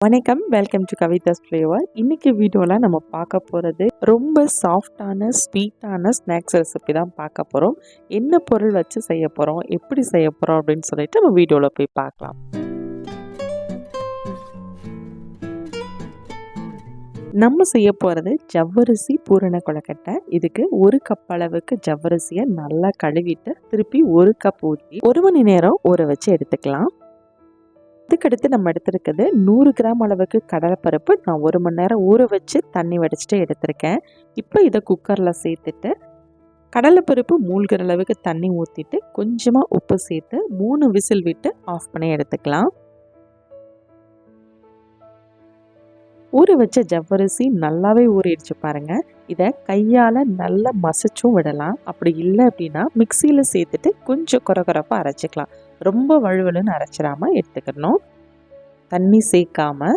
வணக்கம் welcome to Kavidas flavour இன்னைக்கு வீடியோவில் நம்ம பார்க்க போகிறது ரொம்ப சாஃப்டான ஸ்வீட்டான ஸ்நாக்ஸ் ரெசிபி தான் பார்க்க போகிறோம் என்ன பொருள் வச்சு செய்ய போகிறோம் எப்படி செய்ய போகிறோம் அப்படின்னு சொல்லிட்டு நம்ம வீடியோவில் போய் பார்க்கலாம். நம்ம செய்ய போகிறது ஜவ்வரிசி பூரண கொழக்கட்டை. இதுக்கு ஒரு கப் அளவுக்கு ஜவ்வரிசியை நல்லா கழுவிட்டு திருப்பி ஒரு கப் ஊற்றி ஒரு மணி நேரம் ஊற வச்சு எடுத்துக்கலாம். இதுக்கடுத்து நம்ம எடுத்திருக்கிறது நூறு கிராம் அளவுக்கு கடலைப்பருப்பு. நான் ஒரு மணி நேரம் ஊற வச்சு தண்ணி வடிச்சிட்டு எடுத்திருக்கேன். இப்போ இதை குக்கரில் சேர்த்துட்டு கடலைப்பருப்பு மூழ்கிற அளவுக்கு தண்ணி ஊற்றிட்டு கொஞ்சமாக உப்பு சேர்த்து மூணு விசில் விட்டு ஆஃப் பண்ணி எடுத்துக்கலாம். ஊற வச்ச ஜவ்வரிசி நல்லாவே ஊறிடுச்சு பாருங்க. இதை கையால் நல்லா மசிச்சும் விடலாம். அப்படி இல்லை அப்படின்னா மிக்சியில் சேர்த்துட்டு கொஞ்சம் குறகுறப்பாக அரைச்சிக்கலாம். ரொம்ப வழுவலுன்னு அரைச்சிடாமல் எடுத்துக்கணும். தண்ணி சேர்க்காம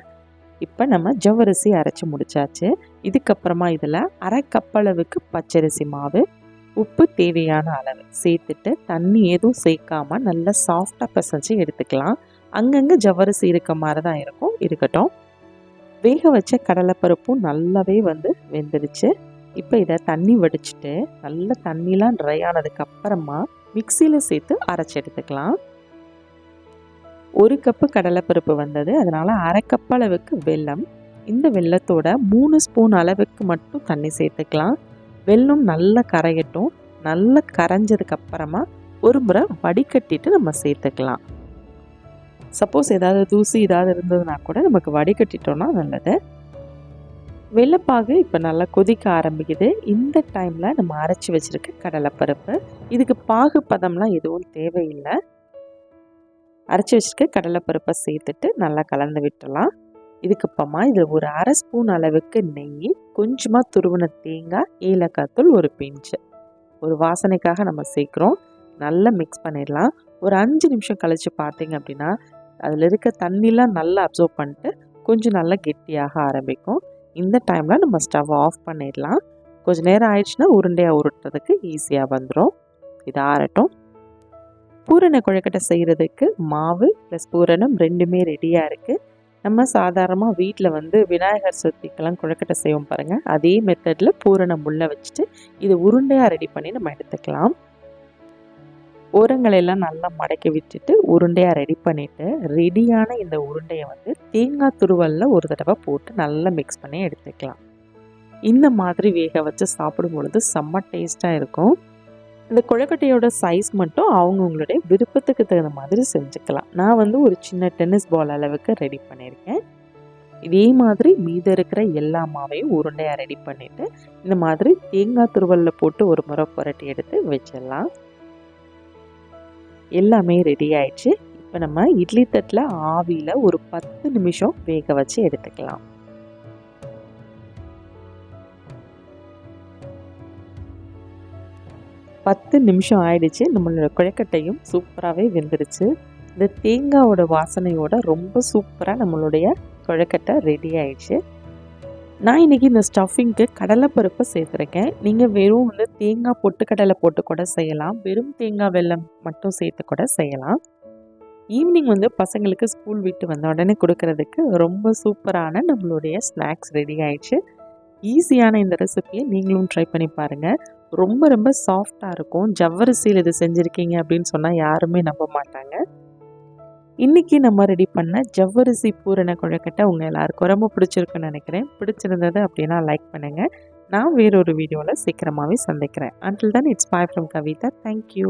இப்போ நம்ம ஜவ்வரிசி அரைச்சி முடிச்சாச்சு. இதுக்கப்புறமா இதில் அரை கப்பளவுக்கு பச்சரிசி மாவு உப்பு தேவையான அளவு சேர்த்துட்டு தண்ணி எதுவும் சேர்க்காம நல்லா சாஃப்டாக பிசைஞ்சு எடுத்துக்கலாம். அங்கங்கே ஜவ்வரிசி இருக்க மாதிரி தான் இருக்கும் இருக்கட்டும். வேக வச்ச கடலைப்பருப்பும் நல்லாவே வந்து வெந்துடுச்சு. இப்போ இதை தண்ணி வடிச்சிட்டு நல்ல தண்ணிலாம் ட்ரை ஆனதுக்கப்புறமா மிக்சியில் சேர்த்து அரைச்சி எடுத்துக்கலாம். ஒரு கப்பு கடலைப்பருப்பு வந்தது. அதனால் அரை கப் அளவுக்கு வெல்லம். இந்த வெள்ளத்தோட மூணு ஸ்பூன் அளவுக்கு மட்டும் தண்ணி சேர்த்துக்கலாம். வெல்லம் நல்லா கரையட்டும். நல்லா கரைஞ்சதுக்கு அப்புறமா ஒரு முறை வடிகட்டிட்டு நம்ம சேர்த்துக்கலாம். சப்போஸ் ஏதாவது தூசி ஏதாவது இருந்ததுன்னா கூட நமக்கு வடிகட்டிட்டோம்னா நல்லது. வெள்ளைப்பாகு இப்போ நல்லா கொதிக்க ஆரம்பிக்குது. இந்த டைமில் நம்ம அரைச்சி வச்சுருக்க கடலைப்பருப்பு. இதுக்கு பாகு பதம்லாம் எதுவும் தேவையில்லை. அரைச்சி வச்சுருக்க கடலைப்பருப்பை சேர்த்துட்டு நல்லா கலந்து விட்டுடலாம். இதுக்கப்புறமா இதில் ஒரு அரை ஸ்பூன் அளவுக்கு நெய் கொஞ்சமாக துருவின தேங்காய் ஏலக்காய் தூள் ஒரு பிஞ்சு. ஒரு வாசனைக்காக நம்ம சேர்க்குறோம். நல்லா மிக்ஸ் பண்ணிடலாம். ஒரு அஞ்சு நிமிஷம் கழித்து பார்த்தீங்க அப்படின்னா அதில் இருக்க தண்ணிலாம் நல்லா அப்சர்வ் பண்ணிட்டு கொஞ்சம் நல்லா கெட்டியாக ஆரம்பிக்கும். இந்த டைமில் நம்ம ஸ்டவ் ஆஃப் பண்ணிடலாம். கொஞ்சம் நேரம் ஆயிடுச்சுன்னா உருண்டையாக உருட்டுறதுக்கு ஈஸியாக வந்துடும் இது ஆறட்டும். பூரண கொழுக்கட்டை செய்கிறதுக்கு மாவு ப்ளஸ் பூரணம் ரெண்டுமே ரெடியாக இருக்குது நம்ம சாதாரணமாக வீட்டில் வந்து விநாயகர் சதுர்த்திக்கெல்லாம் கொழுக்கட்டை செய்வோம் பாருங்கள் அதே மெத்தடில் பூரணம் உள்ள வச்சுட்டு இது உருண்டையாக ரெடி பண்ணி நம்ம எடுத்துக்கலாம். ஓரங்களெல்லாம் நல்லா மடக்கி விட்டுட்டு உருண்டையாக ரெடி பண்ணிவிட்டு ரெடியான இந்த உருண்டையை வந்து தேங்காய் துருவலில் ஒரு தடவை போட்டு நல்லா மிக்ஸ் பண்ணி எடுத்துக்கலாம். இந்த மாதிரி வேக வச்சு சாப்பிடும் பொழுது செம்ம டேஸ்ட்டாக இருக்கும். இந்த கொழுக்கட்டையோட சைஸ் மட்டும் அவங்கவுங்களுடைய விருப்பத்துக்கு தகுந்த மாதிரி செஞ்சுக்கலாம். நான் வந்து ஒரு சின்ன டென்னிஸ் பால் அளவுக்கு ரெடி பண்ணியிருக்கேன். இதே மாதிரி மீதம் இருக்கிற எல்லா மாவையும் உருண்டையாக ரெடி பண்ணிவிட்டு இந்த மாதிரி தேங்காய் துருவலில் போட்டு ஒரு முறை புரட்டி எடுத்து வச்சிடலாம். எல்லாமே ரெடி ஆயிடுச்சு. இப்போ நம்ம இட்லி தட்டில் ஆவியில் ஒரு பத்து நிமிஷம் வேக வச்சு எடுத்துக்கலாம். பத்து நிமிஷம் ஆயிடுச்சு. நம்மளோட குழக்கட்டையும் சூப்பராகவே வெந்துடுச்சு இந்த தேங்காவோட வாசனையோட ரொம்ப சூப்பராக நம்மளுடைய குழக்கட்டை ரெடி ஆயிடுச்சு. நான் இன்றைக்கி இந்த ஸ்டஃபிங்க்கு கடலைப்பருப்பை சேர்த்துருக்கேன். நீங்கள் வெறும் வந்து தேங்காய் பொட்டுக்கடலை போட்டு கூட செய்யலாம். வெறும் தேங்காய் வெல்லம் மட்டும் சேர்த்து கூட செய்யலாம். ஈவினிங் வந்து பசங்களுக்கு ஸ்கூல் விட்டு வந்த உடனே கொடுக்கறதுக்கு ரொம்ப சூப்பரான நம்மளுடைய ஸ்நாக்ஸ் ரெடி ஆயிடுச்சு. ஈஸியான இந்த ரெசிபியை நீங்களும் ட்ரை பண்ணி பாருங்கள் ரொம்ப ரொம்ப சாஃப்டாக இருக்கும். ஜவ்வரிசியில் இது செஞ்சுருக்கீங்க அப்படின்னு சொன்னால் யாருமே நம்ப மாட்டாங்க. இன்றைக்கி நம்ம ரெடி பண்ண ஜவ்வரிசி பூரண குழக்கட்டை உங்கள் எல்லாருக்கும் ரொம்ப பிடிச்சிருக்குன்னு நினைக்கிறேன். பிடிச்சிருந்தது அப்படின்னா லைக் பண்ணுங்கள் நான் வேறொரு வீடியோவில் சீக்கிரமாகவே சந்திக்கிறேன். Until then it's bye from Kavitha thank you